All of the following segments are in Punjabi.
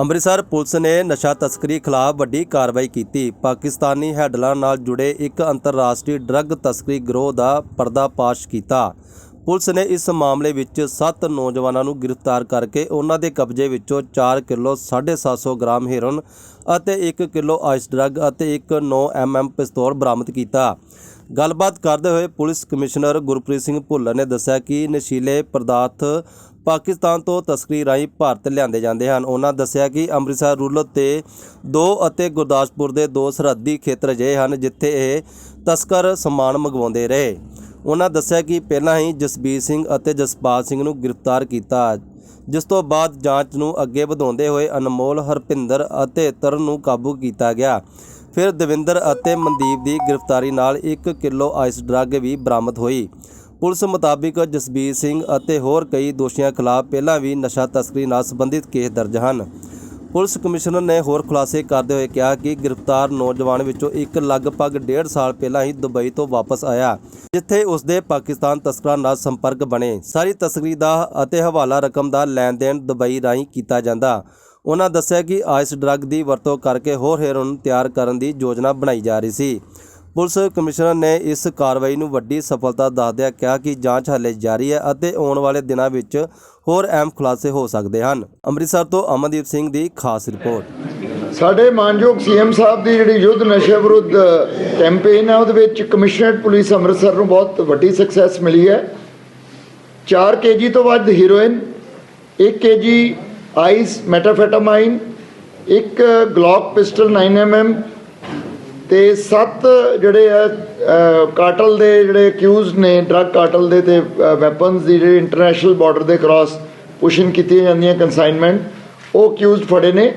ਅੰਮ੍ਰਿਤਸਰ ਪੁਲਿਸ ਨੇ ਨਸ਼ਾ ਤਸਕਰੀ ਖਿਲਾਫ ਵੱਡੀ ਕਾਰਵਾਈ ਕੀਤੀ। ਪਾਕਿਸਤਾਨੀ ਹੈਡਲਾਂ ਨਾਲ ਜੁੜੇ ਇੱਕ ਅੰਤਰਰਾਸ਼ਟਰੀ ਡਰੱਗ ਤਸਕਰੀ ਗਿਰੋਹ ਦਾ ਪਰਦਾਫਾਸ਼ ਕੀਤਾ। ਪੁਲਿਸ ਨੇ ਇਸ ਮਾਮਲੇ ਵਿੱਚ 7 ਨੌਜਵਾਨਾਂ ਨੂੰ ਗ੍ਰਿਫਤਾਰ ਕਰਕੇ ਉਹਨਾਂ ਦੇ ਕਬਜ਼ੇ ਵਿੱਚੋਂ 4 ਕਿਲੋ 750 ਗ੍ਰਾਮ ਹੈਰੋਇਨ ਅਤੇ 1 ਕਿਲੋ ਆਈਸ ਡਰੱਗ ਅਤੇ ਇੱਕ 9 ਐਮਐਮ ਪਿਸਤੌਲ ਬਰਾਮਦ ਕੀਤਾ। ਗੱਲਬਾਤ ਕਰਦੇ ਹੋਏ ਪੁਲਿਸ ਕਮਿਸ਼ਨਰ ਗੁਰਪ੍ਰੀਤ ਸਿੰਘ ਭੁੱਲਰ ਨੇ ਦੱਸਿਆ ਕਿ ਨਸ਼ੀਲੇ ਪਦਾਰਥ ਪਾਕਿਸਤਾਨ ਤੋਂ ਤਸਕਰੀ ਰਾਹੀਂ ਭਾਰਤ ਲਿਆਂਦੇ ਜਾਂਦੇ ਹਨ। ਉਹਨਾਂ ਦੱਸਿਆ ਕਿ ਅੰਮ੍ਰਿਤਸਰ ਰੂਰਲ ਤੇ ਦੋ ਅਤੇ ਗੁਰਦਾਸਪੁਰ ਦੇ ਦੋ ਸਰਹੱਦੀ ਖੇਤਰ ਅਜਿਹੇ ਹਨ ਜਿੱਥੇ ਇਹ ਤਸਕਰ ਸਮਾਨ ਮੰਗਵਾਉਂਦੇ ਰਹੇ। ਉਹਨਾਂ ਦੱਸਿਆ ਕਿ ਪਹਿਲਾਂ ਹੀ ਜਸਬੀਰ ਸਿੰਘ ਅਤੇ ਜਸਪਾਲ ਸਿੰਘ ਨੂੰ ਗ੍ਰਿਫਤਾਰ ਕੀਤਾ ਜਿਸ ਤੋਂ ਬਾਅਦ ਜਾਂਚ ਨੂੰ ਅੱਗੇ ਵਧਾਉਂਦੇ ਹੋਏ ਅਨਮੋਲ, ਹਰਪਿੰਦਰ ਅਤੇ ਤਰਨ ਨੂੰ ਕਾਬੂ ਕੀਤਾ ਗਿਆ। ਫਿਰ ਦਵਿੰਦਰ ਅਤੇ ਮਨਦੀਪ ਦੀ ਗ੍ਰਿਫਤਾਰੀ ਨਾਲ 1 ਕਿਲੋ ਆਈਸ ਡਰੱਗ ਵੀ ਬਰਾਮਦ ਹੋਈ। ਪੁਲਿਸ ਮੁਤਾਬਿਕ ਜਸਬੀਰ ਸਿੰਘ ਅਤੇ ਹੋਰ ਕਈ ਦੋਸ਼ੀਆਂ ਖਿਲਾਫ ਪਹਿਲਾਂ ਵੀ ਨਸ਼ਾ ਤਸਕਰੀ ਨਾਲ ਸੰਬੰਧਿਤ ਕੇਸ ਦਰਜ ਹਨ। ਪੁਲਿਸ ਕਮਿਸ਼ਨਰ ਨੇ ਹੋਰ ਖੁਲਾਸੇ ਕਰਦੇ ਹੋਏ ਕਿਹਾ ਕਿ ਗ੍ਰਿਫਤਾਰ ਨੌਜਵਾਨ ਵਿੱਚੋਂ ਇੱਕ ਲਗਭਗ ਡੇਢ ਸਾਲ ਪਹਿਲਾਂ ਹੀ ਦੁਬਈ ਤੋਂ ਵਾਪਸ ਆਇਆ, ਜਿੱਥੇ ਉਸ ਦੇ ਪਾਕਿਸਤਾਨ ਤਸਕਰਾਂ ਨਾਲ ਸੰਪਰਕ ਬਣੇ। ਸਾਰੀ ਤਸਕਰੀ ਦਾ ਅਤੇ ਹਵਾਲਾ ਰਕਮ ਦਾ ਲੈਣ ਦੇਣ ਦੁਬਈ ਰਾਹੀਂ ਕੀਤਾ ਜਾਂਦਾ। ਉਹਨਾਂ ਦੱਸਿਆ ਕਿ ਆਇਸ ਡਰੱਗ ਦੀ ਵਰਤੋਂ ਕਰਕੇ ਹੋਰ ਹੈਰੋਇਨ ਤਿਆਰ ਕਰਨ ਦੀ ਯੋਜਨਾ ਬਣਾਈ ਜਾ ਰਹੀ ਸੀ। ਪੁਲਿਸ ਕਮਿਸ਼ਨਰ ਨੇ ਇਸ ਕਾਰਵਾਈ ਨੂੰ ਵੱਡੀ ਸਫਲਤਾ ਦੱਸਦਿਆਂ ਕਿਹਾ ਕਿ ਜਾਂਚ ਹਾਲੇ ਜਾਰੀ ਹੈ ਅਤੇ ਆਉਣ ਵਾਲੇ ਦਿਨਾਂ ਵਿੱਚ ਹੋਰ ਅਹਿਮ ਖੁਲਾਸੇ ਹੋ ਸਕਦੇ ਹਨ। ਅੰਮ੍ਰਿਤਸਰ ਤੋਂ ਅਮਨਦੀਪ ਸਿੰਘ ਦੀ ਖਾਸ ਰਿਪੋਰਟ। ਸਾਡੇ ਮਾਨਯੋਗ ਸੀਐਮ ਸਾਹਿਬ ਦੀ ਜਿਹੜੀ ਯੁੱਧ ਨਸ਼ੇ ਵਿਰੁੱਧ ਕੈਂਪੇਨ ਹੈ, ਉਹਦੇ ਵਿੱਚ ਕਮਿਸ਼ਨਰੇਟ ਪੁਲਿਸ ਅੰਮ੍ਰਿਤਸਰ ਨੂੰ ਬਹੁਤ ਵੱਡੀ ਸਕਸੈਸ ਮਿਲੀ ਹੈ। 4 ਕੇਜੀ ਤੋਂ ਵੱਧ ਹੀਰੋਇਨ 1 ਕੇਜੀ ਆਈਸ ਮੈਟਾਫੈਟਾਮਾਈਨ ਇੱਕ ਗਲੌਕ ਪਿਸਟਲ 9mm ਤੇ ਸੱਤ ਜਿਹੜੇ ਆ ਕਾਟਲ ਦੇ ਜਿਹੜੇ ਅਕਿਊਜ਼ਡ ਨੇ ਡਰੱਗ ਕਾਟਲ ਦੇ ਤੇ ਵੈਪਨਸ ਦੀ ਜਿਹੜੀ ਇੰਟਰਨੈਸ਼ਨਲ ਬਾਰਡਰ ਦੇ ਕ੍ਰਾਸ ਪੁਸ਼ਿੰਗ ਕੀਤੀਆਂ ਜਾਂਦੀਆਂ ਕਨਸਾਈਨਮੈਂਟ ਉਹ ਅਕਿਊਜ਼ਡ ਫੜੇ ਨੇ।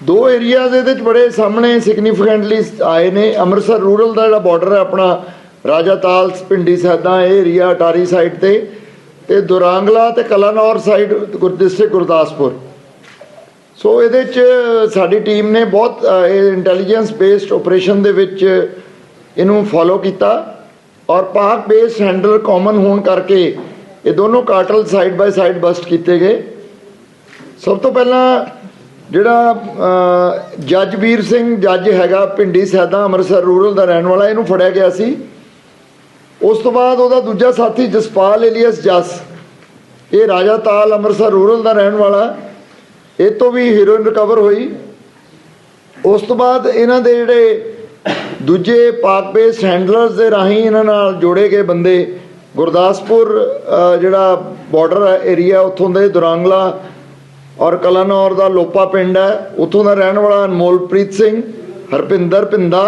ਦੋ ਏਰੀਆਜ਼ ਇਹਦੇ ਚ ਬੜੇ ਸਾਹਮਣੇ ਸਿਗਨੀਫੀਕੈਂਟਲੀ ਆਏ ਨੇ। ਅੰਮ੍ਰਿਤਸਰ ਰੂਰਲ ਦਾ ਜਿਹੜਾ ਬਾਰਡਰ ਹੈ, ਆਪਣਾ ਰਾਜਾ ਤਾਲ ਪਿੰਡੀ ਸੈਦਾ ਇਹ ਏਰੀਆ ਅਟਾਰੀ ਸਾਈਡ ਤੇ ਤੇ ਦੁਰਾਂਗਲਾ ਤੇ Kalanaur side district Gurdaspur. So ਇਹਦੇ ਚ ਸਾਡੀ ਟੀਮ ਨੇ ਬਹੁਤ ਇਹ ਇੰਟੈਲੀਜੈਂਸ ਬੇਸਡ ਆਪਰੇਸ਼ਨ ਦੇ ਵਿੱਚ ਇਹਨੂੰ ਫੋਲੋ ਕੀਤਾ ਔਰ ਪਾਕ ਬੇਸਡ ਹੈਂਡਲ ਕਾਮਨ ਹੋਣ ਕਰਕੇ ਇਹ ਦੋਨੋਂ cartel side by side bust ਕੀਤੇ ਗਏ। ਸਭ ਤੋਂ ਪਹਿਲਾਂ ਜਿਹੜਾ ਜੱਜਵੀਰ ਸਿੰਘ, ਜੱਜ ਹੈਗਾ ਪਿੰਡੀ ਸੈਦਾ, ਅੰਮ੍ਰਿਤਸਰ ਰੂਰਲ ਦਾ ਰਹਿਣ ਵਾਲਾ, ਇਹਨੂੰ ਫੜਿਆ ਗਿਆ ਸੀ। ਉਸ ਤੋਂ ਬਾਅਦ ਉਹਦਾ ਦੂਜਾ ਸਾਥੀ ਜਸਪਾਲ ਏਲੀਅਸ ਜਸ, ਇਹ ਰਾਜਾ ਤਾਲ ਅੰਮ੍ਰਿਤਸਰ ਰੂਰਲ ਦਾ ਰਹਿਣ ਵਾਲਾ। ਇਹ ਤੋਂ ਵੀ ਹੀਰੋਇਨ ਰਿਕਵਰ ਹੋਈ। ਉਸ ਤੋਂ ਬਾਅਦ ਇਹਨਾਂ ਦੇ ਜਿਹੜੇ ਦੂਜੇ ਪਾਕ ਬੇਸ ਹੈਂਡਲਰਸ ਦੇ ਰਾਹੀਂ ਇਹਨਾਂ ਨਾਲ ਜੋੜੇ ਗਏ ਬੰਦੇ। ਗੁਰਦਾਸਪੁਰ ਜਿਹੜਾ ਬਾਰਡਰ ਏਰੀਆ ਉੱਥੋਂ ਦੇ ਦੁਰਾਂਗਲਾ ਔਰ ਕਲਾਨੌਰ ਦਾ ਲੋਪਾ ਪਿੰਡ ਹੈ ਉੱਥੋਂ ਦਾ ਰਹਿਣ ਵਾਲਾ ਅਨਮੋਲਪ੍ਰੀਤ ਸਿੰਘ, ਹਰਪਿੰਦਰ ਪਿੰਦਾ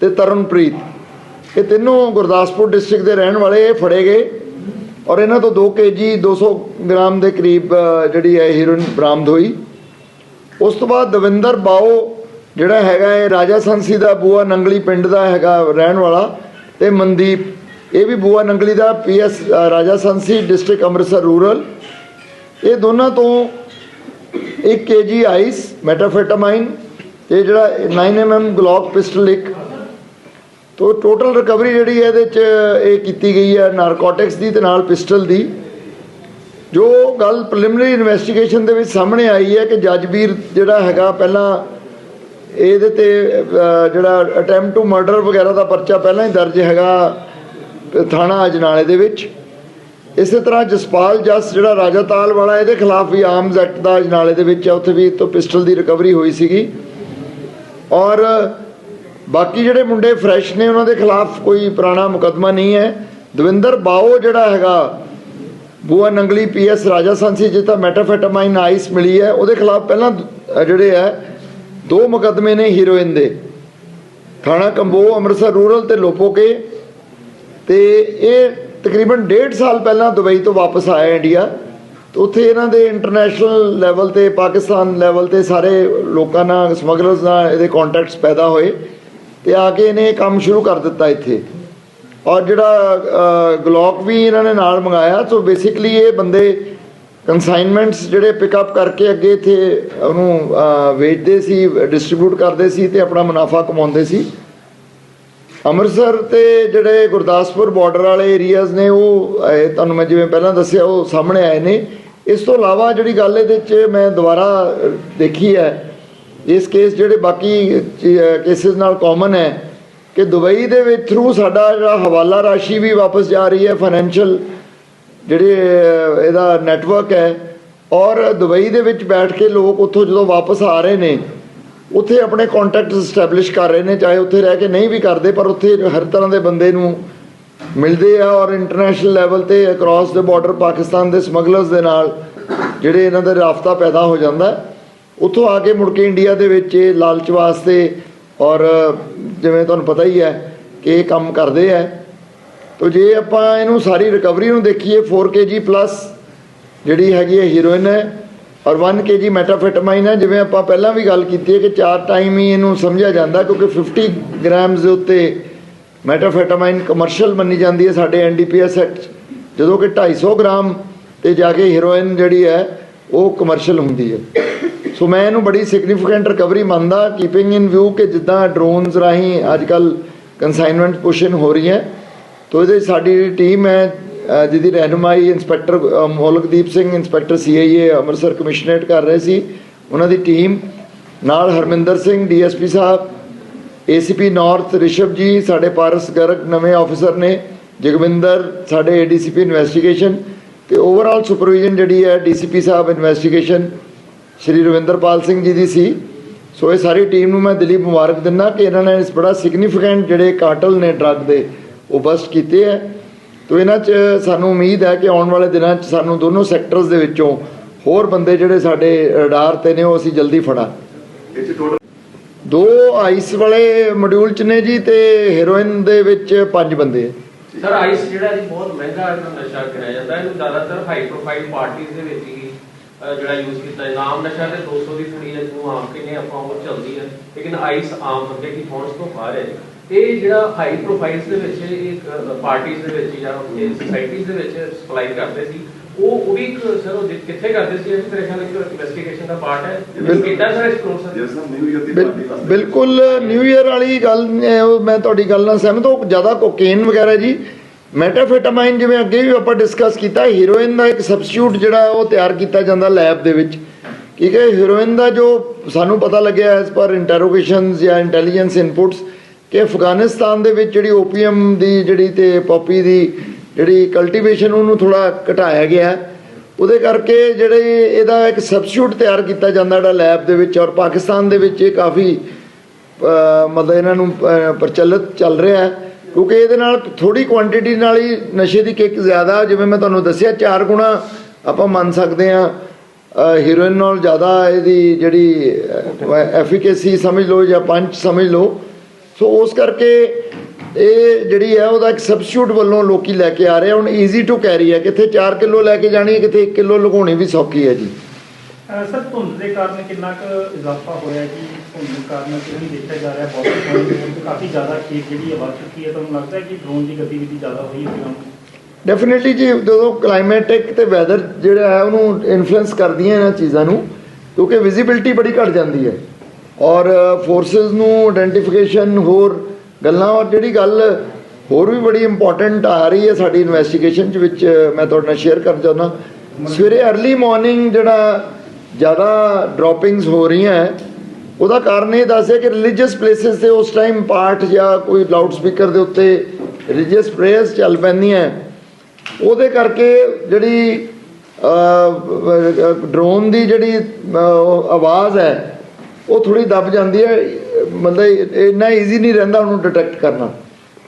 ਤੇ ਤਰਨਪ੍ਰੀਤ। ਇਹ ਤਿੰਨੋਂ ਗੁਰਦਾਸਪੁਰ ਡਿਸਟ੍ਰਿਕਟ ਦੇ ਰਹਿਣ ਵਾਲੇ ਫੜੇ ਗਏ। ਔਰ ਇਹਨਾਂ ਤੋਂ 2 ਕੇਜੀ 200 ਗ੍ਰਾਮ ਦੇ ਕਰੀਬ ਜਿਹੜੀ ਹੈ ਹੀਰੋਇਨ ਬਰਾਮਦ ਹੋਈ। ਉਸ ਤੋਂ ਬਾਅਦ ਦਵਿੰਦਰ ਬਾਓ, ਜਿਹੜਾ ਹੈਗਾ ਇਹ ਰਾਜਾ ਸੰਸੀ ਦਾ ਬੂਆ ਨੰਗਲੀ ਪਿੰਡ ਦਾ ਹੈਗਾ, ਰਹਿਣ ਵਾਲਾ, ਤੇ ਮਨਦੀਪ। ਇਹ ਵੀ ਬੂਆ ਨੰਗਲੀ ਦਾ ਪੀਐਸ ਰਾਜਾ ਸੰਸੀ, ਡਿਸਟ੍ਰਿਕਟ ਅੰਮ੍ਰਿਤਸਰ ਰੂਰਲ। ਇਹ ਦੋਨਾਂ ਤੋਂ 1 ਕੇਜੀ ਆਈਸ, ਮੈਟਾਫੈਟਾਮਾਈਨ, ਤੇ ਜਿਹੜਾ 9mm ਗਲੋਕ ਪਿਸਟਲ ਇੱਕ ਤੋ ਟੋਟਲ ਰਿਕਵਰੀ ਜਿਹੜੀ ਹੈ ਇਹਦੇ ਚ ਇਹ ਕੀਤੀ ਗਈ ਹੈ ਨਾਰਕੋਟਿਕਸ ਦੀ ਤੇ ਨਾਲ ਪਿਸਟਲ ਦੀ। ਜੋ ਗੱਲ ਪ੍ਰੀਲਿਮਿਨਰੀ ਇਨਵੈਸਟੀਗੇਸ਼ਨ ਦੇ ਵਿੱਚ ਸਾਹਮਣੇ ਆਈ ਹੈ ਕਿ ਜੱਜਵੀਰ ਜਿਹੜਾ ਹੈਗਾ ਪਹਿਲਾਂ ਇਹਦੇ ਤੇ ਜਿਹੜਾ ਅਟੈਂਪਟ ਟੂ ਮਰਡਰ ਵਗੈਰਾ ਦਾ ਪਰਚਾ ਪਹਿਲਾਂ ਹੀ ਦਰਜ ਹੈਗਾ ਥਾਣਾ ਅਜਨਾਲੇ ਦੇ ਵਿੱਚ। ਇਸੇ ਤਰ੍ਹਾਂ ਜਸਪਾਲ ਜੱਸ ਜਿਹੜਾ ਰਾਜਾ ਤਾਲ ਵਾਲਾ ਇਹਦੇ ਖਿਲਾਫ ਵੀ ਆਰਮਜ਼ ਐਕਟ ਦਾ ਅਜਨਾਲੇ ਦੇ ਵਿੱਚ ਹੈ, ਉੱਥੇ ਵੀ ਤੋਂ ਪਿਸਟਲ ਦੀ ਰਿਕਵਰੀ ਹੋਈ ਸੀਗੀ। ਔਰ ਬਾਕੀ ਜਿਹੜੇ ਮੁੰਡੇ ਫਰੈਸ਼ ਨੇ ਉਹਨਾਂ ਦੇ ਖਿਲਾਫ ਕੋਈ ਪੁਰਾਣਾ ਮੁਕੱਦਮਾ ਨਹੀਂ ਹੈ। ਦਵਿੰਦਰ ਬਾਓ ਜਿਹੜਾ ਹੈਗਾ ਬੂਆ ਨੰਗਲੀ ਪੀਐਸ ਰਾਜਾ ਸੰਸੀ ਜਿੱਤਾ ਮੈਟਾਫੈਟਾਮਾਈਨ ਆਈਸ ਮਿਲੀ ਹੈ ਉਹਦੇ ਖਿਲਾਫ ਪਹਿਲਾਂ ਅ, ਜਿਹੜੇ ਹੈ ਦੋ ਮੁਕੱਦਮੇ ਨੇ ਹੀਰੋਇਨ ਦੇ। ਥਾਣਾ ਕੰਬੋ ਅੰਮ੍ਰਿਤਸਰ ਰੂਰਲ ਤੇ ਲੋਪੋਕੇ। ਤੇ ਇਹ ਤਕਰੀਬਨ 1.5 ਸਾਲ ਪਹਿਲਾਂ ਦੁਬਈ ਤੋਂ ਵਾਪਸ ਆਇਆ ਇੰਡੀਆ। ਤੇ ਉੱਥੇ ਇਹਨਾਂ ਦੇ ਇੰਟਰਨੈਸ਼ਨਲ ਲੈਵਲ ਤੇ ਪਾਕਿਸਤਾਨ ਲੈਵਲ ਤੇ ਸਾਰੇ ਲੋਕਾਂ ਨਾਲ ਸਮਗਲਰਸ ਨਾਲ ਇਹਦੇ ਕੰਟੈਕਟਸ ਪੈਦਾ ਹੋਏ। ਤੇ ਆ ਕੇ ਇਹਨੇ ਕੰਮ ਸ਼ੁਰੂ ਕਰ ਦਿੱਤਾ ਇੱਥੇ। ਔਰ ਜਿਹੜਾ ਗਲੋਕ ਵੀ ਇਹਨਾਂ ਨੇ ਨਾਲ ਮੰਗਾਇਆ, ਸੋ ਬੇਸਿਕਲੀ ਇਹ ਬੰਦੇ ਕਨਸਾਈਨਮੈਂਟਸ ਜਿਹੜੇ ਪਿਕਅਪ ਕਰਕੇ ਅੱਗੇ ਇੱਥੇ ਉਹਨੂੰ ਵੇਚਦੇ ਸੀ ਡਿਸਟ੍ਰੀਬਿਊਟ ਕਰਦੇ ਸੀ ਤੇ ਆਪਣਾ ਮੁਨਾਫਾ ਕਮਾਉਂਦੇ ਸੀ। ਅੰਮ੍ਰਿਤਸਰ ਤੇ ਜਿਹੜੇ ਗੁਰਦਾਸਪੁਰ ਬਾਰਡਰ ਵਾਲੇ ਏਰੀਆਜ਼ ਨੇ, ਉਹ ਤੁਹਾਨੂੰ ਮੈਂ ਜਿਵੇਂ ਪਹਿਲਾਂ ਦੱਸਿਆ, ਉਹ ਸਾਹਮਣੇ ਆਏ ਨੇ। ਇਸ ਤੋਂ ਇਲਾਵਾ ਜਿਹੜੀ ਗੱਲ ਇਹਦੇ 'ਚ ਮੈਂ ਦੁਬਾਰਾ ਦੇਖੀ ਹੈ ਇਸ ਕੇਸ ਜਿਹੜੇ ਬਾਕੀ ਕੇਸਿਸ ਨਾਲ ਕਾਮਨ ਹੈ ਕਿ ਦੁਬਈ ਦੇ ਵਿੱਚ ਥਰੂ ਸਾਡਾ ਜਿਹੜਾ ਹਵਾਲਾ ਰਾਸ਼ੀ ਵੀ ਵਾਪਸ ਜਾ ਰਹੀ ਹੈ ਫਾਈਨੈਂਸ਼ੀਅਲ ਜਿਹੜੇ ਇਹਦਾ ਨੈਟਵਰਕ ਹੈ ਔਰ ਦੁਬਈ ਦੇ ਵਿੱਚ ਬੈਠ ਕੇ ਲੋਕ ਉੱਥੋਂ ਜਦੋਂ ਵਾਪਸ ਆ ਰਹੇ ਨੇ, ਉੱਥੇ ਆਪਣੇ ਕੰਟੈਕਟਸ ਸਟੈਬਲਿਸ਼ ਕਰ ਰਹੇ ਨੇ, ਚਾਹੇ ਉੱਥੇ ਰਹਿ ਕੇ ਨਹੀਂ ਵੀ ਕਰਦੇ, ਪਰ ਉੱਥੇ ਹਰ ਤਰ੍ਹਾਂ ਦੇ ਬੰਦੇ ਨੂੰ ਮਿਲਦੇ ਆ ਔਰ ਇੰਟਰਨੈਸ਼ਨਲ ਲੈਵਲ ਤੇ ਅਕ੍ਰੋਸ ਦ ਬਾਰਡਰ ਪਾਕਿਸਤਾਨ ਦੇ ਸਮਗਲਰਸ ਦੇ ਨਾਲ ਜਿਹੜੇ ਇਹਨਾਂ ਦਾ ਰਾਫਤਾ ਪੈਦਾ ਹੋ ਜਾਂਦਾ ਹੈ। ਉੱਥੋਂ ਆ ਕੇ ਮੁੜ ਕੇ ਇੰਡੀਆ ਦੇ ਵਿੱਚ ਇਹ ਲਾਲਚ ਵਾਸਤੇ ਔਰ ਜਿਵੇਂ ਤੁਹਾਨੂੰ ਪਤਾ ਹੀ ਹੈ ਕਿ ਇਹ ਕੰਮ ਕਰਦੇ ਆ ਤੋ ਜੇ ਆਪਾਂ ਇਹਨੂੰ ਸਾਰੀ ਰਿਕਵਰੀ ਨੂੰ ਦੇਖੀਏ 4 kg ਪਲੱਸ ਜਿਹੜੀ ਹੈਗੀ ਹੈ ਹੀਰੋਇਨ ਹੈ ਔਰ 1 kg ਮੈਟਾਫੈਟਾਮਾਈਨ ਹੈ ਜਿਵੇਂ ਆਪਾਂ ਪਹਿਲਾਂ ਵੀ ਗੱਲ ਕੀਤੀ ਹੈ ਕਿ ਚਾਰ ਟਾਈਮ ਹੀ ਇਹਨੂੰ ਸਮਝਿਆ ਜਾਂਦਾ ਕਿਉਂਕਿ 50 ਗ੍ਰਾਮਸ ਦੇ ਉੱਤੇ ਮੈਟਾਫੈਟਾਮਾਈਨ ਕਮਰਸ਼ੀਅਲ ਮੰਨੀ ਜਾਂਦੀ ਹੈ ਸਾਡੇ ਐਨਡੀਪੀਐਸ ਐਕਟ 'ਚ, ਜਦੋਂ ਕਿ 250 ਗ੍ਰਾਮ ਤੇ ਜਾ ਕੇ ਹੀਰੋਇਨ ਜਿਹੜੀ ਹੈ ਉਹ ਕਮਰਸ਼ੀਅਲ ਹੁੰਦੀ ਹੈ। ਸੋ ਮੈਂ ਇਹਨੂੰ ਬੜੀ ਸਿਗਨੀਫੀਕੈਂਟ ਰਿਕਵਰੀ ਮੰਨਦਾ ਕੀਪਿੰਗ ਇਨ ਵਿਊ ਕਿ ਜਿੱਦਾਂ ਡਰੋਨਸ ਰਾਹੀਂ ਅੱਜ ਕੱਲ ਕਨਸਾਈਨਮੈਂਟ ਪੁਸ਼ਨ ਹੋ ਰਹੀ ਹੈ ਤੋ ਇਹਦੇ ਸਾਡੀ ਜਿਹੜੀ ਟੀਮ ਹੈ ਜਿਹਦੀ ਰਹਿਨੁਮਾਈ inspector Molakdeep Singh inspector CIA Amritsar commissionerate ਕਰ ਰਹੇ ਸੀ ਉਹਨਾਂ ਦੀ ਟੀਮ ਨਾਲ ਹਰਮਿੰਦਰ ਸਿੰਘ ਡੀਐਸਪੀ ਸਾਹਿਬ ਏਸੀਪੀ ਨਾਰਥ ਰਿਸ਼ਵ ਜੀ ਸਾਡੇ ਪਾਰਸ ਗਰਗ ਨਵੇਂ ਆਫੀਸਰ ਨੇ ਜਗਵਿੰਦਰ ਸਾਡੇ ਏਡੀਸੀਪੀ ਇਨਵੈਸਟੀਗੇਸ਼ਨ ਤੇ ਓਵਰਆਲ ਸੁਪਰਵੀਜ਼ਨ ਜਿਹੜੀ ਹੈ ਡੀਸੀਪੀ ਸਾਹਿਬ ਇਨਵੈਸਟੀਗੇਸ਼ਨ ਸ਼੍ਰੀ ਰਵਿੰਦਰਪਾਲ ਸਿੰਘ ਜੀ ਦੀ ਸੀ। ਸੋ ਇਹ ਸਾਰੀ ਟੀਮ ਨੂੰ ਮੈਂ ਦਿਲੀ ਮੁਬਾਰਕ ਦਿੰਦਾ ਕਿ ਇਹਨਾਂ ਨੇ ਇਸ ਬੜਾ ਸਿਗਨੀਫੀਕੈਂਟ ਜਿਹੜੇ ਕਾਟਲ ਨੇ ਡਰੱਗ ਦੇ ਉਹ ਬਸਟ ਕੀਤੇ ਹੈ ਤੋ ਇਹਨਾਂ 'ਚ ਸਾਨੂੰ ਉਮੀਦ ਹੈ ਕਿ ਆਉਣ ਵਾਲੇ ਦਿਨਾਂ 'ਚ ਸਾਨੂੰ ਦੋਨੋਂ ਸੈਕਟਰਸ ਦੇ ਵਿੱਚੋਂ ਹੋਰ ਬੰਦੇ ਜਿਹੜੇ ਸਾਡੇ ਰਡਾਰ ਤੇ ਨੇ ਉਹ ਅਸੀਂ ਜਲਦੀ ਫੜਾ। ਦੋ ਆਈਸ ਵਾਲੇ ਮੋਡਿਊਲ 'ਚ ਨੇ ਜੀ ਤੇ ਹੈਰੋਇਨ ਦੇ ਵਿੱਚ ਪੰਜ ਬੰਦੇ ਹੈ ਸਰ ਆਈਸ ਜਿਹੜਾ ਜੀ ਬਹੁਤ ਮਹਿੰਗਾ ਨਸ਼ਾ ਕਿਹਾ ਜਾਂਦਾ ਇਹਨੂੰ ਜ਼ਿਆਦਾਤਰ ਹਾਈ ਪ੍ਰੋਫਾਈਲ ਪਾਰਟੀਆਂ ਦੇ ਵਿੱਚ ਹੀ ਜਿਹੜਾ ਯੂਜ਼ ਕੀਤਾ ਆਮ ਨਸ਼ਾ ਤੇ 200 ਦੀ ਥੋੜੀ ਜਿਹੀ ਆਮ ਕਿੰਨੇ ਆਪਾਂ ਉਹ ਚੱਲਦੀ ਹੈ ਲੇਕਿਨ ਆਈਸ ਆਮ ਬੰਦੇ ਦੀ ਪਹੁੰਚ ਤੋਂ ਬਾਹਰ ਹੈ। ਇਹ ਜਿਹੜਾ ਹਾਈ ਪ੍ਰੋਫਾਈਲਸ ਦੇ ਵਿੱਚ ਇੱਕ ਪਾਰਟੀਆਂ ਦੇ ਵਿੱਚ ਜਾਂ ਸੋਸਾਇਟੀਜ਼ ਦੇ ਵਿੱਚ ਸਪਲਾਈ ਕਰਦੇ ਸੀ। ਉਹ ਉਹ ਵੀ ਇੱਕ ਸਰ ਉਹ ਕਿੱਥੇ ਕਰਦੇ ਸੀ? ਇਹ ਵੀ ਮੇਰੇ ਖਿਆਲ ਇੱਕ ਇਨਵੈਸਟੀਗੇਸ਼ਨ ਦਾ ਪਾਰਟ ਹੈ। ਬਿਲਕੁਲ। ਕਿੱਦਾਂ ਸਰ ਐਕਸਪਲੋਰ ਸਰ? ਜਿਸ ਨਿਊ ਈਅਰ ਦੀ ਪਾਰਟੀ ਵਾਸਤੇ। ਬਿਲਕੁਲ ਨਿਊ ਈਅਰ ਵਾਲੀ ਗੱਲ ਨੇ, ਉਹ ਮੈਂ ਤੁਹਾਡੀ ਗੱਲ ਨਾਲ ਸਹਿਮਤ ਹਾਂ। ਜ਼ਿਆਦਾ ਕੋਕੇਨ ਵਗੈਰਾ ਜੀ ਮੈਟਾਫੇਟਾਮਾਈਨ ਜਿਵੇਂ ਅੱਗੇ ਵੀ ਆਪਾਂ ਡਿਸਕਸ ਕੀਤਾ ਹੀਰੋਇਨ ਦਾ ਇੱਕ ਸਬਸਟੀਟਿਊਟ ਜਿਹੜਾ ਉਹ ਤਿਆਰ ਕੀਤਾ ਜਾਂਦਾ ਲੈਬ ਦੇ ਵਿੱਚ। ਠੀਕ ਹੈ ਹੀਰੋਇਨ ਦਾ ਜੋ ਸਾਨੂੰ ਪਤਾ ਲੱਗਿਆ ਐਸ ਪਰ ਇੰਟਰੋਗੇਸ਼ਨਸ ਜਾਂ ਇੰਟੈਲੀਜੈਂਸ ਇਨਪੁਟਸ ਕਿ ਅਫਗਾਨਿਸਤਾਨ ਦੇ ਵਿੱਚ ਜਿਹੜੀ ਓਪੀਅਮ ਦੀ ਜਿਹੜੀ ਤੇ ਪੋਪੀ ਦੀ ਜਿਹੜੀ ਕਲਟੀਵੇਸ਼ਨ ਉਹਨੂੰ ਥੋੜਾ ਘਟਾਇਆ ਗਿਆ। ਉਹਦੇ ਕਰਕੇ ਜਿਹੜੇ ਇਹਦਾ ਇੱਕ ਸਬਸਟੀਟਿਊਟ ਤਿਆਰ ਕੀਤਾ ਜਾਂਦਾ ਜਿਹੜਾ ਲੈਬ ਦੇ ਵਿੱਚ ਔਰ ਪਾਕਿਸਤਾਨ ਦੇ ਵਿੱਚ ਇਹ ਕਾਫੀ ਮਤਲਬ ਇਹਨਾਂ ਨੂੰ ਪ੍ਰਚਲਿਤ ਚੱਲ ਰਿਹਾ ਹੈ। ਕਿਉਂਕਿ ਇਹਦੇ ਨਾਲ ਥੋੜੀ ਕੁਆਂਟੀਟੀ ਨਾਲ ਹੀ ਨਸ਼ੇ ਦੀ ਕਿੱਕ ਜ਼ਿਆਦਾ, ਜਿਵੇਂ ਮੈਂ ਤੁਹਾਨੂੰ ਦੱਸਿਆ, ਚਾਰ ਗੁਣਾ ਆਪਾਂ ਮੰਨ ਸਕਦੇ ਹਾਂ ਹੀਰੋਇਨ ਨਾਲ ਜ਼ਿਆਦਾ ਇਹਦੀ ਜਿਹੜੀ ਐਫੀਕੇਸੀ ਸਮਝ ਲਓ ਜਾਂ ਪੰਚ ਸਮਝ ਲਓ। ਸੋ ਉਸ ਕਰਕੇ ਇਹ ਜਿਹੜੀ ਹੈ, ਉਹਦਾ ਇੱਕ ਸਬਸਟੀਟਿਊਟ ਵੱਲੋਂ ਲੋਕੀ ਲੈ ਕੇ ਆ ਰਹੇ ਆ। ਹੁਣ ਈਜ਼ੀ ਟੂ ਕੈਰੀ ਹੈ ਕਿੱਥੇ 4 ਕਿਲੋ ਲੈ ਕੇ ਜਾਣੀ ਹੈ, ਕਿੱਥੇ 1 ਕਿਲੋ ਲਗਾਉਣੀ ਵੀ ਸੌਖੀ ਹੈ ਜੀ। ਸਰ, ਧੁੰਦ ਦੇ ਕਾਰਨ ਕਿੰਨਾ ਕੁ ਇਜ਼ਾਫਾ ਹੋਇਆ ਜੀ? ਧੁੰਦ ਕਾਰਨ ਕਿਵੇਂ ਦੇਖਿਆ ਜਾ ਰਿਹਾ, ਬਹੁਤ ਕਾਫੀ ਜ਼ਿਆਦਾ ਖੇਤ ਜਿਹੜੀ ਵੱਧ ਚੁੱਕੀ ਹੈ। ਤੁਹਾਨੂੰ ਲੱਗਦਾ ਹੈ ਕਿ ਡਰੋਨ ਦੀ ਗਤੀਵਿਧੀ ਜ਼ਿਆਦਾ ਹੋਈ ਹੈ ਡੈਫੀਨਿਟਲੀ ਜੀ, ਜਦੋਂ ਕਲਾਈਮੈਟਿਕ ਤੇ ਵੈਦਰ ਜਿਹੜਾ ਹੈ, ਉਹਨੂੰ ਇਨਫਲੂਐਂਸ ਕਰਦੀਆਂ ਇਹਨਾਂ ਚੀਜ਼ਾਂ ਨੂੰ, ਕਿਉਂਕਿ ਵਿਜ਼ਿਬਿਲਟੀ ਬੜੀ ਘਟ ਜਾਂਦੀ ਹੈ। ਔਰ ਫੋਰਸਸ ਨੂੰ ਆਇਡੈਂਟੀਫਿਕੇਸ਼ਨ ਹੋਰ ਗੱਲਾਂ, ਔਰ ਜਿਹੜੀ ਗੱਲ ਹੋਰ ਵੀ ਬੜੀ ਇੰਪੋਰਟੈਂਟ ਆ ਰਹੀ ਹੈ ਸਾਡੀ ਇਨਵੈਸਟੀਗੇਸ਼ਨ ਚ, ਵਿੱਚ ਮੈਂ ਤੁਹਾਡੇ ਨਾਲ ਸ਼ੇਅਰ ਕਰਨਾ ਚਾਹੁੰਦਾ। ਸਵੇਰੇ अर्ਲੀ ਮਾਰਨਿੰਗ ਜਿਹੜਾ ਜ਼ਿਆਦਾ ਡ੍ਰੌਪਿੰਗਸ ਹੋ ਰਹੀਆਂ ਹੈ, ਉਹਦਾ ਕਾਰਨ ਇਹ ਦੱਸਿਆ ਕਿ ਰਿਲੀਜੀਅਸ ਪਲੇਸਿਸ ਤੇ ਉਸ ਟਾਈਮ ਪਾਠ ਜਾਂ ਕੋਈ ਲਾਊਡ ਸਪੀਕਰ ਦੇ ਉੱਤੇ ਰਿਲੀਜੀਅਸ ਪ੍ਰੇਅਰਸ ਚੱਲ ਪੈਂਦੀਆਂ ਉਹਦੇ ਕਰਕੇ ਜਿਹੜੀ ਡਰੋਨ ਦੀ ਜਿਹੜੀ ਆਵਾਜ਼ ਹੈ, ਉਹ ਥੋੜੀ ਦੱਬ ਜਾਂਦੀ ਹੈ, ਮਤਲਬ ਇੰਨਾ ਈਜ਼ੀ ਨਹੀਂ ਰਹਿੰਦਾ ਉਹਨੂੰ ਡਿਟੈਕਟ ਕਰਨਾ।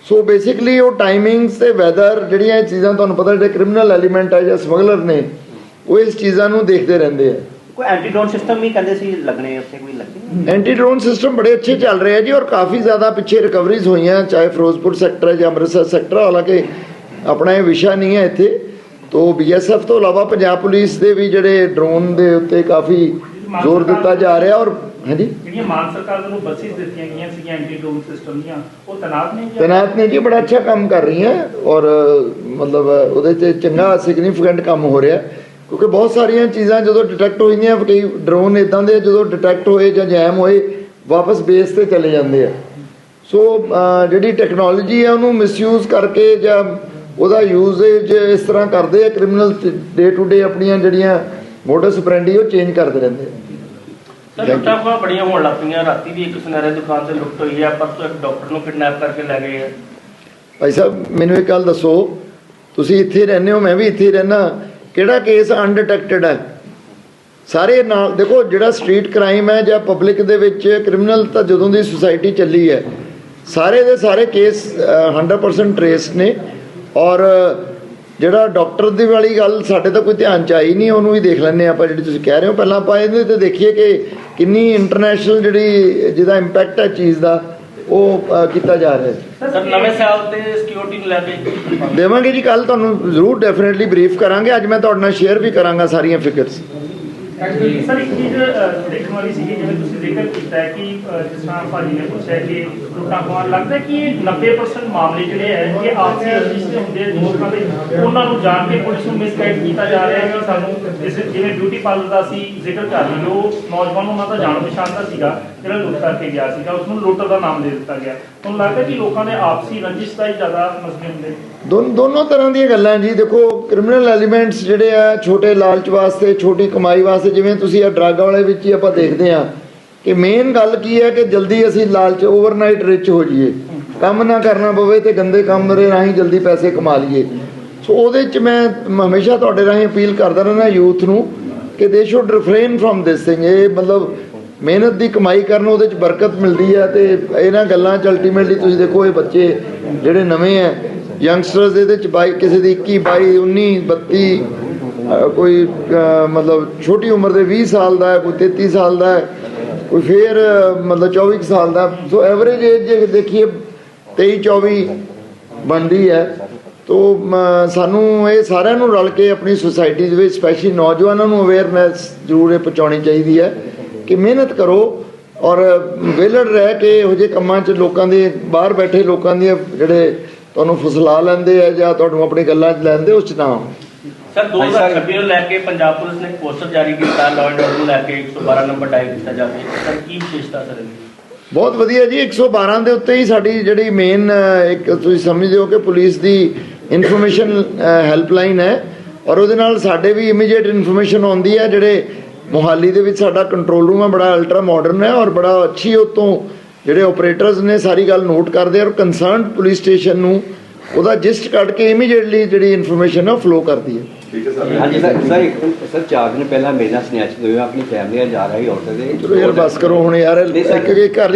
ਸੋ ਬੇਸਿਕਲੀ ਉਹ ਟਾਈਮਿੰਗਸ ਤੇ ਵੈਦਰ ਜਿਹੜੀਆਂ ਇਹ ਚੀਜ਼ਾਂ ਤੁਹਾਨੂੰ ਪਤਾ ਜਿਹੜੇ ਕ੍ਰਿਮੀਨਲ ਐਲੀਮੈਂਟ ਹੈ ਜਾਂ ਸਮਗਲਰ ਨੇ, ਉਹ ਇਸ ਚੀਜ਼ਾਂ ਨੂੰ ਦੇਖਦੇ ਰਹਿੰਦੇ ਆ ਕੋਈ ਐਂਟੀ ਡਰੋਨ ਸਿਸਟਮ ਵੀ ਕਹਿੰਦੇ ਸੀ ਲੱਗਣੇ ਉੱਥੇ ਕੋਈ ਲੱਗੇ ਐਂਟੀ ਡਰੋਨ ਸਿਸਟਮ ਬੜੇ ਅੱਛੇ ਚੱਲ ਰਹੇ ਆ ਜੀ ਔਰ ਕਾਫੀ ਜ਼ਿਆਦਾ ਪਿੱਛੇ ਰਿਕਵਰੀਜ਼ ਹੋਈਆਂ ਚਾਹੇ ਫਿਰੋਜ਼ਪੁਰ ਸੈਕਟਰ ਹੈ ਜਾਂ ਅੰਮ੍ਰਿਤਸਰ ਸੈਕਟਰ ਹਾਲਾਂਕਿ ਆਪਣਾ ਇਹ ਵਿਸ਼ਾ ਨਹੀਂ ਹੈ ਇੱਥੇ। ਤੋਂ ਬੀਐਸਐਫ ਤੋਂ ਇਲਾਵਾ ਪੰਜਾਬ ਪੁਲਿਸ ਦੇ ਵੀ ਜਿਹੜੇ ਡਰੋਨ ਦੇ ਉੱਤੇ ਕਾਫੀ ਜ਼ੋਰ ਦਿੱਤਾ ਜਾ ਰਿਹਾ ਔਰ ਹਾਂਜੀ? ਜਿਹੜੀਆਂ ਮਾਨ ਸਰਕਾਰ ਵੱਲੋਂ ਬੱਸਿਸ ਦਿੱਤੀਆਂ ਗਈਆਂ ਸੀਗੀਆਂ ਐਂਟੀ ਡਰੋਨ ਸਿਸਟਮ ਦੀਆਂ ਉਹ ਤਨਾਤ ਨੇ ਤੈਨਾਤ ਨੇ ਜੀ ਬੜਾ ਅੱਛਾ ਕੰਮ ਕਰ ਰਹੀ ਹੈ ਔਰ ਮਤਲਬ ਉਹਦੇ 'ਚ ਚੰਗਾ ਸਿਗਨੀਫੀਕੈਂਟ ਕੰਮ ਹੋ ਰਿਹਾ। ਕਿਉਂਕਿ ਬਹੁਤ ਸਾਰੀਆਂ ਚੀਜ਼ਾਂ ਜਦੋਂ ਡਿਟੈਕਟ ਹੋਈਆਂ ਕਈ ਡਰੋਨ ਇਦਾਂ ਦੇ ਆ, ਜਦੋਂ ਡਿਟੈਕਟ ਹੋਏ ਜਾਂ ਜੈਮ ਹੋਏ ਵਾਪਸ ਬੇਸ ਤੇ ਚਲੇ ਜਾਂਦੇ ਆ। ਸੋ ਜਿਹੜੀ ਟੈਕਨੋਲੋਜੀ ਹੈ ਉਹਨੂੰ ਮਿਸਯੂਜ਼ ਕਰਕੇ ਜਾਂ ਉਹਦਾ ਯੂਜ਼ੇਜ ਇਸ ਤਰ੍ਹਾਂ ਕਰਦੇ ਆ ਕ੍ਰਿਮੀਨਲ ਡੇ ਟੂ ਡੇ ਆਪਣੀਆਂ ਜਿਹੜੀਆਂ ਮੋਡਸ ਆਪਰੈਂਡੀ ਉਹ ਚੇਂਜ ਕਰਦੇ ਰਹਿੰਦੇ ਆ। ਸਰ ਲੁੱਟਾਂ ਬੜੀਆਂ ਹੋਣ ਲੱਗ ਪਈਆਂ। ਰਾਤੀ ਵੀ ਇੱਕ ਸੁਨਹਿਰੇ ਦੁਕਾਨ ਤੇ ਲੁੱਟ ਹੋਈ ਹੈ ਪਰਸੋਂ ਇੱਕ ਡਾਕਟਰ ਨੂੰ ਕਿਡਨੈਪ ਕਰਕੇ ਲੈ ਗਏ ਹੈ ਭਾਈ ਸਾਹਿਬ ਮੈਨੂੰ ਇੱਕ ਗੱਲ ਦੱਸੋ। ਤੁਸੀਂ ਇੱਥੇ ਰਹਿੰਦੇ ਹੋ ਮੈਂ ਵੀ ਇੱਥੇ ਰਹਿਣਾ ਕਿਹੜਾ ਕੇਸ ਅਨਡਿਟੈਕਟਡ ਹੈ? ਸਾਰੇ ਨਾਲ ਦੇਖੋ ਜਿਹੜਾ ਸਟਰੀਟ ਕ੍ਰਾਈਮ ਹੈ ਜਾਂ ਪਬਲਿਕ ਦੇ ਵਿੱਚ ਕ੍ਰਿਮੀਨਲ ਤਾਂ ਜਦੋਂ ਦੀ ਸੁਸਾਇਟੀ ਚੱਲੀ ਹੈ ਸਾਰੇ ਦੇ ਸਾਰੇ ਕੇਸ ਅ, 100% ਟਰੇਸ ਨੇ ਔਰ ਜਿਹੜਾ ਡਾਕਟਰ ਦੀ ਵਾਲੀ ਗੱਲ ਸਾਡੇ ਤਾਂ ਕੋਈ ਧਿਆਨ ਚ ਆਈ ਨਹੀਂ ਉਹਨੂੰ ਵੀ ਦੇਖ ਲੈਂਦੇ ਹਾਂ ਆਪਾਂ ਜਿਹੜੀ ਤੁਸੀਂ ਕਹਿ ਰਹੇ ਹੋ। ਪਹਿਲਾਂ ਆਪਾਂ ਇਹਦੇ ਤੇ ਦੇਖੀਏ ਕਿ ਕਿੰਨੀ ਇੰਟਰਨੈਸ਼ਨਲ ਜਿਹੜੀ ਜਿਹਦਾ ਇੰਪੈਕਟ ਹੈ ਚੀਜ਼ ਦਾ। ਉਹ ਕੀਤਾ ਜਾ ਰਿਹਾ ਹੈ। ਸਰ ਨਵੇਂ ਸਾਲ ਤੇ ਸਿਕਿਉਰਿਟੀ ਨੂੰ ਲੈ ਕੇ ਦੇਵਾਂਗੇ ਜੀ ਕੱਲ ਤੁਹਾਨੂੰ ਜ਼ਰੂਰ ਡੈਫੀਨਿਟਲੀ ਬਰੀਫ ਕਰਾਂਗੇ। ਅੱਜ ਮੈਂ ਤੁਹਾਡੇ ਨਾਲ ਸ਼ੇਅਰ ਵੀ ਕਰਾਂਗਾ ਸਾਰੀਆਂ ਫਿਗਰਸ ਸਰ ਇੱਕ ਚੀਜ਼ ਦੇਖਣ ਵਾਲੀ ਸੀਗੀ ਜਿਵੇਂ ਤੁਸੀਂ ਜ਼ਿਕਰ ਕੀਤਾ ਹੈ ਕਿ ਜਿਸ ਤਰ੍ਹਾਂ ਭਾਜੀ ਨੇ ਪੁੱਛਿਆ ਕਿ ਲੁੱਟਾਂ ਖੋਹਾਂ ਲੱਗਦਾ ਕਿ ਇਹ 90% ਮਾਮਲੇ ਜਿਹੜੇ ਹੈ ਇਹ ਆਪਸੀ ਰੰਜਿਸ਼ ਦੇ ਹੁੰਦੇ ਦੋਸਤਾਂ ਦੇ। ਉਹਨਾਂ ਨੂੰ ਜਾਣ ਕੇ ਪੁਲਿਸ ਨੂੰ ਮਿਸਗਾਈਡ ਕੀਤਾ ਜਾ ਰਿਹਾ ਹੈ ਕਿ ਸਾਨੂੰ ਜਿਵੇਂ ਬਿਊਟੀ ਪਾਰਲਰ ਦਾ ਸੀ ਜ਼ਿਕਰ ਕਰ ਲਈ ਉਹ ਨੌਜਵਾਨ ਉਹਨਾਂ ਦਾ ਜਾਣ ਪਛਾਣ ਦਾ ਸੀਗਾ। ਜਿਹੜਾ ਲੁੱਟ ਕਰਕੇ ਗਿਆ ਸੀਗਾ ਉਸ ਨੂੰ ਲੁੱਟਰ ਦਾ ਨਾਮ ਦੇ ਦਿੱਤਾ ਗਿਆ। ਤੁਹਾਨੂੰ ਲੱਗਦਾ ਕਿ ਲੋਕਾਂ ਦੇ ਆਪਸੀ ਰੰਜਿਸ਼ ਦਾ ਹੀ ਜ਼ਿਆਦਾ ਮਸਲੇ ਹੁੰਦੇ। ਦੋਨੋਂ ਤਰ੍ਹਾਂ ਦੀਆਂ ਗੱਲਾਂ ਜੀ। ਦੇਖੋ ਕ੍ਰਿਮੀਨਲ ਐਲੀਮੈਂਟਸ ਜਿਹੜੇ ਆ, ਛੋਟੇ ਲਾਲਚ ਵਾਸਤੇ, ਛੋਟੀ ਕਮਾਈ ਵਾਸਤੇ, ਜਿਵੇਂ ਤੁਸੀਂ ਆ ਡਰੱਗ ਵਾਲੇ ਵਿੱਚ ਹੀ ਆਪਾਂ ਦੇਖਦੇ ਆ ਕਿ ਮੇਨ ਗੱਲ ਕੀ ਹੈ ਕਿ ਜਲਦੀ ਅਸੀਂ ਲਾਲਚ ਓਵਰਨਾਈਟ ਰਿਚ ਹੋ ਜਾਈਏ। ਕੰਮ ਨਾ ਕਰਨਾ ਪਵੇ ਤੇ ਗੰਦੇ ਕੰਮ ਦੇ ਰਾਹੀਂ ਜਲਦੀ ਪੈਸੇ ਕਮਾ ਲਈਏ। ਸੋ ਉਹਦੇ ਚ ਮੈਂ ਹਮੇਸ਼ਾ ਤੁਹਾਡੇ ਰਾਹੀਂ ਅਪੀਲ ਕਰਦਾ ਰਹਿੰਦਾ ਯੂਥ ਨੂੰ ਕਿ they should refrain from this thing ਇਹ ਮਤਲਬ ਮਿਹਨਤ ਦੀ ਕਮਾਈ ਕਰਨ ਉਹਦੇ ਚ ਬਰਕਤ ਮਿਲਦੀ ਹੈ ਤੇ ਇਹਨਾਂ ਗੱਲਾਂ ਚ ਅਲਟੀਮੇਟਲੀ ਤੁਸੀਂ ਦੇਖੋ ਇਹ ਬੱਚੇ ਜਿਹੜੇ ਨਵੇਂ ਆ ਯੰਗਸਟਰਸ ਇਹਦੇ ਚ ਬਾਈ, ਕਿਸੇ ਦੀ 21 22 19 32 ਕੋਈ ਮਤਲਬ ਛੋਟੀ ਉਮਰ ਦੇ 20 ਸਾਲ ਦਾ ਹੈ, ਕੋਈ 33 ਸਾਲ ਦਾ ਹੈ, ਕੋਈ ਫੇਰ ਮਤਲਬ 24 ਕੁ ਸਾਲ ਦਾ ਸੋ ਐਵਰੇਜ ਏਜ ਜੇ ਦੇਖੀਏ 23 24 ਬਣਦੀ ਹੈ। ਤੋ ਸਾਨੂੰ ਇਹ ਸਾਰਿਆਂ ਨੂੰ ਰਲ ਕੇ ਆਪਣੀ ਸੋਸਾਇਟੀ ਦੇ ਵਿੱਚ ਸਪੈਸ਼ਲੀ ਨੌਜਵਾਨਾਂ ਨੂੰ ਅਵੇਅਰਨੈਸ ਜ਼ਰੂਰ ਇਹ ਪਹੁੰਚਾਉਣੀ ਚਾਹੀਦੀ ਹੈ। ਕਿ ਮਿਹਨਤ ਕਰੋ ਔਰ ਵਿਹਲੜ ਰਹਿ ਕੇ ਇਹੋ ਜਿਹੇ ਕੰਮਾਂ 'ਚ ਲੋਕਾਂ ਦੇ ਬਾਹਰ ਬੈਠੇ ਲੋਕਾਂ ਦੀਆਂ ਜਿਹੜੇ ਤੁਹਾਨੂੰ ਫਸਲਾ ਲੈਂਦੇ ਆ ਜਾਂ ਤੁਹਾਨੂੰ ਆਪਣੀ ਗੱਲਾਂ 'ਚ ਲੈਂਦੇ ਉਸ 'ਚ ਨਾ ਆਓ। ਸਰ 2026 ਨੂੰ ਲੈ ਕੇ ਪੰਜਾਬ ਪੁਲਿਸ ਨੇ ਇੱਕ ਪੋਸਟਰ ਜਾਰੀ ਕੀਤਾ ਲਾਅ ਐਂਡ ਆਰਡਰ ਨੂੰ ਲੈ ਕੇ 112 ਨੰਬਰ ਡਾਇਲ ਕੀਤਾ ਜਾਵੇ ਸਰ ਕੀ ਵਿਸ਼ੇਸ਼ਤਾ ਸਰ ਇਹਦੀ? ਬਹੁਤ ਵਧੀਆ ਜੀ 112 ਦੇ ਉੱਤੇ ਹੀ ਸਾਡੀ ਜਿਹੜੀ ਮੇਨ ਇੱਕ ਤੁਸੀਂ ਸਮਝਦੇ ਹੋ ਕਿ ਪੁਲਿਸ ਦੀ ਇਨਫੋਰਮੇਸ਼ਨ ਹੈਲਪਲਾਈਨ ਹੈ ਔਰ ਉਹਦੇ ਨਾਲ ਸਾਡੇ ਵੀ ਇਮੀਡੀਏਟ ਇਨਫੋਰਮੇਸ਼ਨ ਆਉਂਦੀ ਹੈ ਜਿਹੜੇ ਮੋਹਾਲੀ ਦੇ ਵਿੱਚ ਸਾਡਾ ਕੰਟਰੋਲ ਰੂਮ ਹੈ ਬੜਾ ਅਲਟਰਾ ਮਾਡਰਨ ਹੈ ਔਰ ਬੜਾ ਅੱਛੀ ਉਤੋਂ ਜਿਹੜੇ ਆਪਰੇਟਰਸ ਨੇ ਸਾਰੀ ਗੱਲ ਨੋਟ ਕਰਦੇ ਔਰ ਕੰਸਰਨਡ ਪੁਲਿਸ ਸਟੇਸ਼ਨ ਨੂੰ ਉਹਦਾ ਜਿਸਟ ਕੱਢ ਕੇ ਇਮੀਡੀਏਟਲੀ ਜਿਹੜੀ ਇਨਫੋਰਮੇਸ਼ਨ ਹੈ ਉਹ ਫਲੋ ਕਰਦੀ ਹੈ। ਹਾਂਜੀ ਸਰ ਸਰ ਇੱਕ ਸਰ ਚਾਰ ਦਿਨ ਪਹਿਲਾਂ ਮੇਰਾ ਸਨੈਚ ਹੋਇਆ ਆਪਣੀ ਫੈਮਿਲੀ ਨਾਲ ਜਾ ਰਹੀ ਆਟੋ ਦੇ। ਚਲੋ ਯਾਰ ਬਸ ਕਰੋ ਹੁਣ ਯਾਰ ਸਰ। ਇੱਕ ਇੱਕ ਕਰ